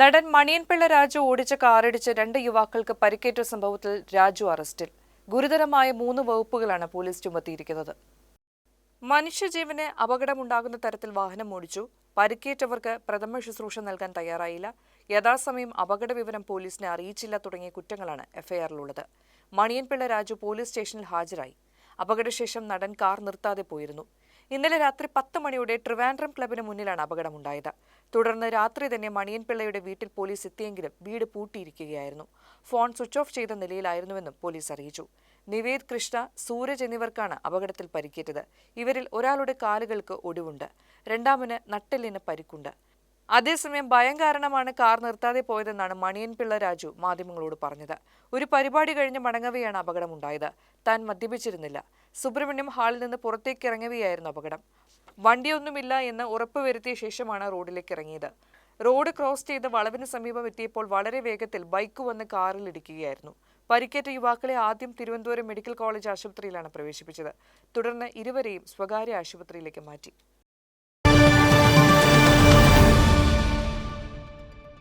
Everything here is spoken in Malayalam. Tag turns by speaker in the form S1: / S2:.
S1: നടൻ മണിയൻപിള്ള രാജു ഓടിച്ച കാറിടിച്ച് രണ്ട് യുവാക്കൾക്ക് പരിക്കേറ്റ സംഭവത്തിൽ രാജു അറസ്റ്റിൽ. ഗുരുതരമായ മൂന്ന് വകുപ്പുകളാണ് പോലീസ് ചുമത്തിയിരിക്കുന്നത്. മനുഷ്യജീവന് അപകടമുണ്ടാകുന്ന തരത്തിൽ വാഹനം ഓടിച്ചു. പരിക്കേറ്റവർക്ക് പ്രഥമ ശുശ്രൂഷ നൽകാൻ തയ്യാറായില്ല. യഥാസമയം അപകട വിവരം പോലീസിനെ അറിയിച്ചില്ല തുടങ്ങിയ കുറ്റങ്ങളാണ് എഫ്ഐആറിലുള്ളത്. മണിയൻപിള്ള രാജു പോലീസ് സ്റ്റേഷനിൽ ഹാജരായി. അപകടശേഷം നടൻ കാർ നിർത്താതെ പോയിരുന്നു. ഇന്നലെ രാത്രി പത്ത് മണിയോടെ ട്രിവാൻഡ്രം ക്ലബിന് മുന്നിലാണ് അപകടമുണ്ടായത്. തുടർന്ന് രാത്രി തന്നെ മണിയൻപിള്ളയുടെ വീട്ടിൽ പോലീസ് എത്തിയെങ്കിലും വീട് പൂട്ടിയിരിക്കുകയായിരുന്നു. ഫോൺ സ്വിച്ച് ഓഫ് ചെയ്ത നിലയിലായിരുന്നുവെന്നും പോലീസ് അറിയിച്ചു. നിവേദ് കൃഷ്ണ സൂരജ് എന്നിവർക്കാണ് അപകടത്തിൽ പരിക്കേറ്റത്. ഇവരിൽ ഒരാളുടെ കാലുകൾക്ക് ഒടിവുണ്ട്. രണ്ടാമന് നട്ടെല്ലിന് പരിക്കുണ്ട്. അതേസമയം ഭയം കാരണമാണ് കാർ നിർത്താതെ പോയതെന്നാണ് മണിയൻപിള്ള രാജു മാധ്യമങ്ങളോട് പറഞ്ഞത്. ഒരു പരിപാടി കഴിഞ്ഞ് മടങ്ങവെയാണ് അപകടമുണ്ടായത്. താൻ മദ്യപിച്ചിരുന്നില്ല. സുബ്രഹ്മണ്യം ഹാളിൽ നിന്ന് പുറത്തേക്ക് ഇറങ്ങുകയായിരുന്നു അപകടം. വണ്ടിയൊന്നുമില്ല എന്ന് ഉറപ്പുവരുത്തിയ ശേഷമാണ് റോഡിലേക്ക് ഇറങ്ങിയത്. റോഡ് ക്രോസ് ചെയ്ത് വളവിന് സമീപം എത്തിയപ്പോൾ വളരെ വേഗത്തിൽ ബൈക്ക് വന്ന് കാറിൽ ഇടിക്കുകയായിരുന്നു. പരിക്കേറ്റ യുവാക്കളെ ആദ്യം തിരുവനന്തപുരം മെഡിക്കൽ കോളേജ് ആശുപത്രിയിലാണ് പ്രവേശിപ്പിച്ചത്. തുടർന്ന് ഇരുവരെയും സ്വകാര്യ ആശുപത്രിയിലേക്ക് മാറ്റി.